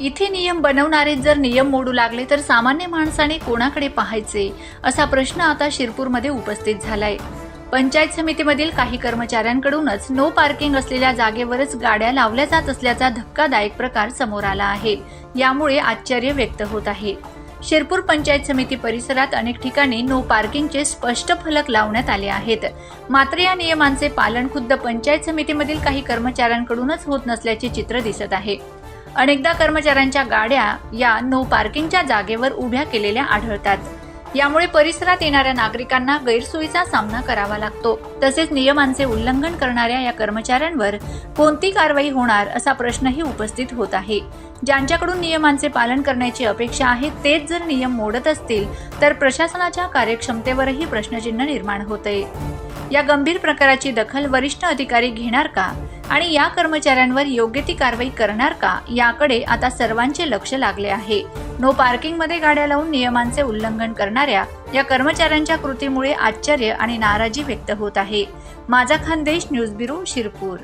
इथे नियम बनवणारे जर नियम मोडू लागले तर सामान्य माणसाने कोणाकडे पाहायचे? असा प्रश्न आता शिरपूरमध्ये उपस्थित झालाय. पंचायत समितीमधील काही कर्मचाऱ्यांकडूनच नो पार्किंग असलेल्या जागेवरच गाड्या लावल्या जात असल्याचा धक्कादायक प्रकार समोर आला आहे. यामुळे आश्चर्य व्यक्त होत आहे. शिरपूर पंचायत समिती परिसरात अनेक ठिकाणी नो पार्किंगचे स्पष्ट फलक लावण्यात आले आहेत. मात्र या नियमांचे पालन खुद्द पंचायत समितीमधील काही कर्मचाऱ्यांकडूनच होत नसल्याचे चित्र दिसत आहे. अनेकदा कर्मचाऱ्यांच्या गाड्या या नो पार्किंगच्या जागेवर उभ्या केलेल्या आढळतात. यामुळे परिसरात येणाऱ्या नागरिकांना गैरसोयीचा सामना करावा लागतो. तसेच नियमांचे उल्लंघन करणाऱ्या या कर्मचाऱ्यांवर कोणती कारवाई होणार असा प्रश्नही उपस्थित होत आहे. ज्यांच्याकडून नियमांचे पालन करण्याची अपेक्षा आहे तेच जर नियम मोडत असतील तर प्रशासनाच्या कार्यक्षमतेवरही प्रश्नचिन्ह निर्माण होते. या गंभीर प्रकाराची दखल वरिष्ठ अधिकारी घेणार का? आणि या कर्मचाऱ्यांवर योग्य ती कारवाई करणार का? याकडे आता सर्वांचे लक्ष लागले आहे. नो पार्किंगमध्ये गाड्या लावून नियमांचे उल्लंघन करणाऱ्या या कर्मचाऱ्यांच्या कृतीमुळे आश्चर्य आणि नाराजी व्यक्त होत आहे. माझा खानदेश न्यूज ब्युरो शिरपूर.